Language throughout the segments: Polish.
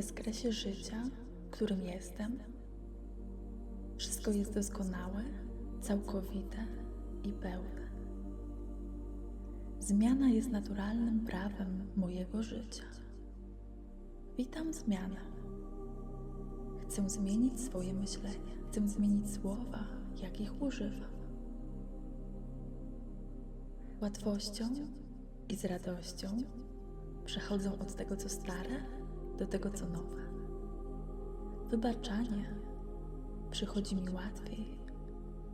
bezkresie życia, którym jestem, wszystko jest doskonałe, całkowite i pełne. Zmiana jest naturalnym prawem mojego życia. Witam zmianę. Chcę zmienić swoje myślenie, chcę zmienić słowa, jakich używam. Łatwością i z radością przechodzą od tego, co stare, do tego, co nowe. Wybaczanie przychodzi mi łatwiej,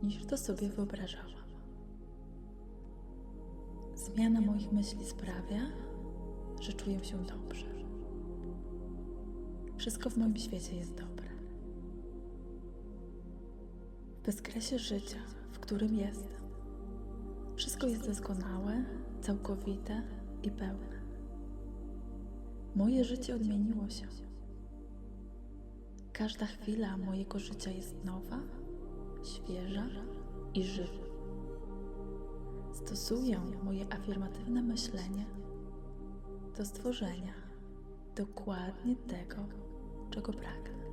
niż to sobie wyobrażałam. Zmiana moich myśli sprawia, że czuję się dobrze. Wszystko w moim świecie jest dobre. W bezkresie życia, w którym jestem, wszystko jest doskonałe, całkowite i pełne. Moje życie odmieniło się. Każda chwila mojego życia jest nowa, świeża i żywa. Stosuję moje afirmatywne myślenie do stworzenia dokładnie tego, czego pragnę.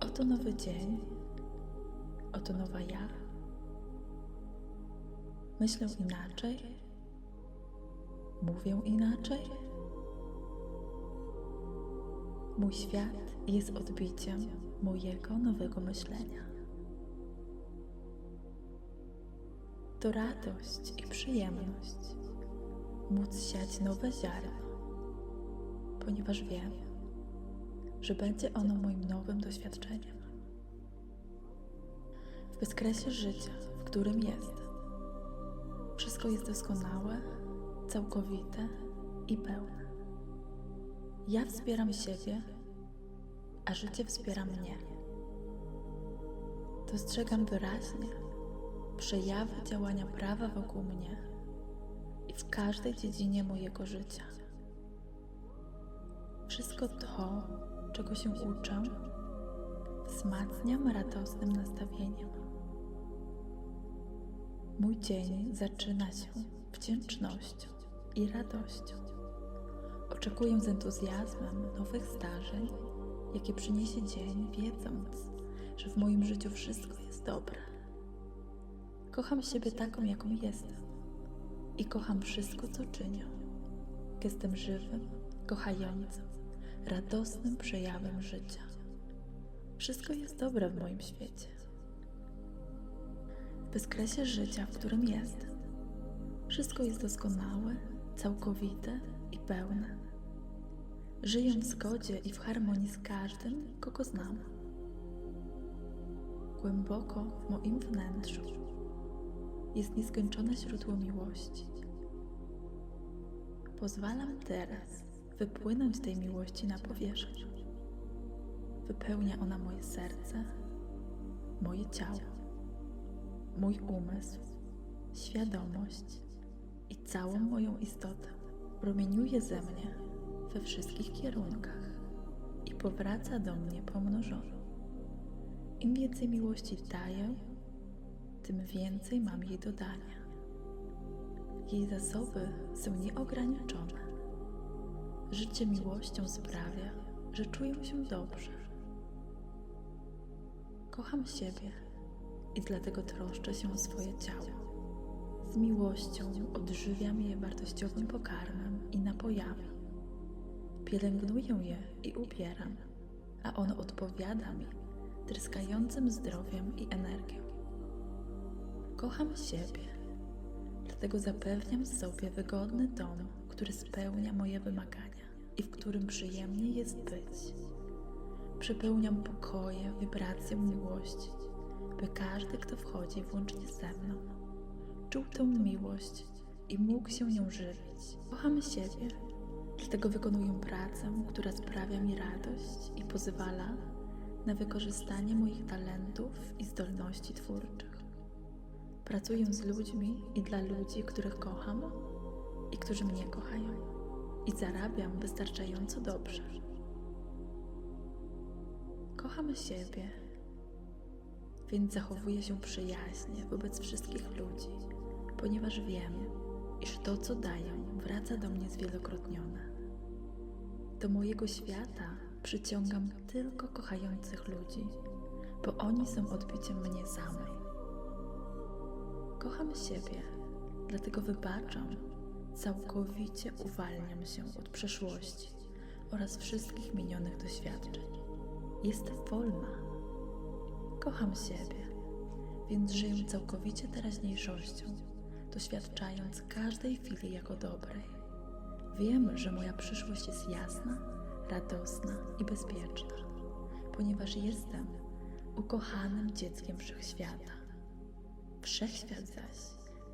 Oto nowy dzień, oto nowa ja. Myślę inaczej, mówię inaczej. Mój świat jest odbiciem mojego nowego myślenia. To radość i przyjemność móc siać nowe ziarno, ponieważ wiem, że będzie ono moim nowym doświadczeniem. W bezkresie życia, w którym jestem, wszystko jest doskonałe, całkowite i pełne. Ja wspieram siebie, a życie wspiera mnie. Dostrzegam wyraźnie przejawy działania prawa wokół mnie i w każdej dziedzinie mojego życia. Wszystko to, czego się uczę, wzmacniam radosnym nastawieniem. Mój dzień zaczyna się wdzięcznością i radością. Oczekuję z entuzjazmem nowych zdarzeń, jakie przyniesie dzień, wiedząc, że w moim życiu wszystko jest dobre. Kocham siebie taką, jaką jestem i kocham wszystko, co czynię. Jestem żywym, kochającym, radosnym przejawem życia. Wszystko jest dobre w moim świecie. W bezkresie życia, w którym jestem, wszystko jest doskonałe, całkowite i pełne. Żyję w zgodzie i w harmonii z każdym, kogo znam. Głęboko w moim wnętrzu jest nieskończone źródło miłości. Pozwalam teraz wypłynąć tej miłości na powierzchnię. Wypełnia ona moje serce, moje ciało, mój umysł, świadomość całą moją istotę. Promieniuje ze mnie we wszystkich kierunkach i powraca do mnie pomnożona. Im więcej miłości daję, tym więcej mam jej do dania. Jej zasoby są nieograniczone. Życie miłością sprawia, że czuję się dobrze. Kocham siebie i dlatego troszczę się o swoje ciało. Miłością odżywiam je wartościowym pokarmem i napojami. Pielęgnuję je i ubieram, a ono odpowiada mi tryskającym zdrowiem i energią. Kocham siebie, dlatego zapewniam sobie wygodny dom, który spełnia moje wymagania i w którym przyjemnie jest być. Przepełniam pokoje, wibracją miłości, by każdy, kto wchodzi, włącznie ze mną, czuł tę miłość i mógł się nią żywić. Kocham siebie, dlatego wykonuję pracę, która sprawia mi radość i pozwala na wykorzystanie moich talentów i zdolności twórczych. Pracuję z ludźmi i dla ludzi, których kocham i którzy mnie kochają, i zarabiam wystarczająco dobrze. Kocham siebie, więc zachowuję się przyjaźnie wobec wszystkich ludzi, ponieważ wiem, iż to, co daję, wraca do mnie zwielokrotnione. Do mojego świata przyciągam tylko kochających ludzi, bo oni są odbiciem mnie samej. Kocham siebie, dlatego wybaczam, całkowicie uwalniam się od przeszłości oraz wszystkich minionych doświadczeń. Jestem wolna. Kocham siebie, więc żyję całkowicie teraźniejszością, doświadczając każdej chwili jako dobrej. Wiem, że moja przyszłość jest jasna, radosna i bezpieczna, ponieważ jestem ukochanym dzieckiem wszechświata. Wszechświat zaś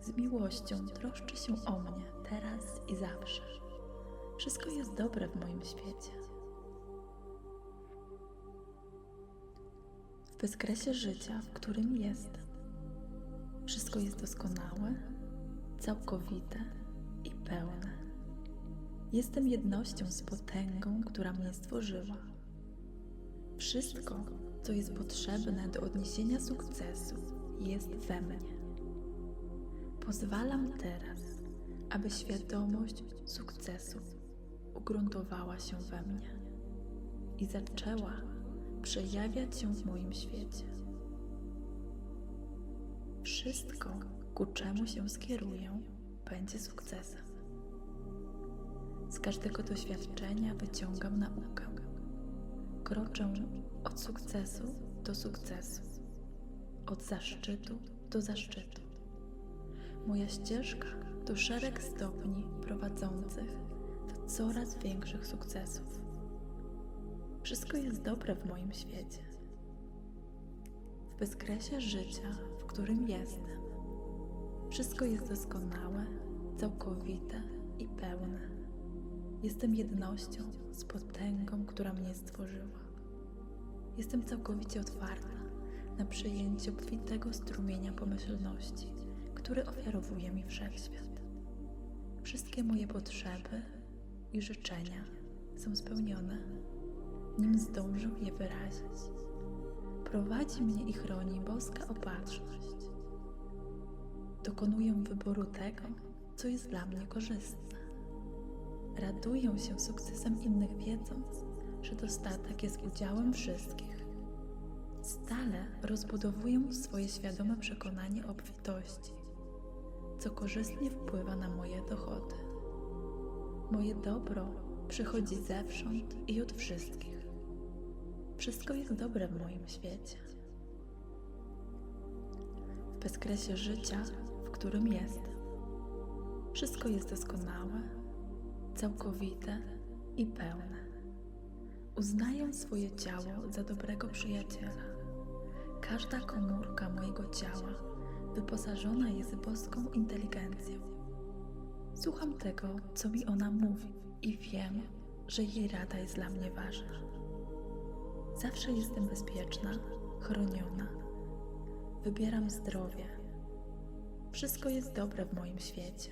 z miłością troszczy się o mnie teraz i zawsze. Wszystko jest dobre w moim świecie. W bezkresie życia, w którym jestem, wszystko jest doskonałe, całkowite i pełne. Jestem jednością z potęgą, która mnie stworzyła. Wszystko, co jest potrzebne do odniesienia sukcesu, jest we mnie. Pozwalam teraz, aby świadomość sukcesu ugruntowała się we mnie i zaczęła przejawiać się w moim świecie. Wszystko, ku czemu się skieruję, będzie sukcesem. Z każdego doświadczenia wyciągam naukę. Kroczę od sukcesu do sukcesu, od zaszczytu do zaszczytu. Moja ścieżka to szereg stopni prowadzących do coraz większych sukcesów. Wszystko jest dobre w moim świecie. W bezkresie życia, w którym jestem, wszystko jest doskonałe, całkowite i pełne. Jestem jednością z potęgą, która mnie stworzyła. Jestem całkowicie otwarta na przyjęcie obfitego strumienia pomyślności, który ofiarowuje mi wszechświat. Wszystkie moje potrzeby i życzenia są spełnione, nim zdążę je wyrazić. Prowadzi mnie i chroni boska opatrzność. Dokonuję wyboru tego, co jest dla mnie korzystne. Raduję się sukcesem innych, wiedząc, że dostatek jest udziałem wszystkich. Stale rozbudowuję swoje świadome przekonanie o obfitości, co korzystnie wpływa na moje dochody. Moje dobro przychodzi zewsząd i od wszystkich. Wszystko jest dobre w moim świecie. W bezkresie życia, którym jestem, wszystko jest doskonałe, całkowite i pełne. Uznaję swoje ciało za dobrego przyjaciela. Każda komórka mojego ciała wyposażona jest boską inteligencją. Słucham tego, co mi ona mówi, i wiem, że jej rada jest dla mnie ważna. Zawsze jestem bezpieczna, chroniona. Wybieram zdrowie. Wszystko jest dobre w moim świecie.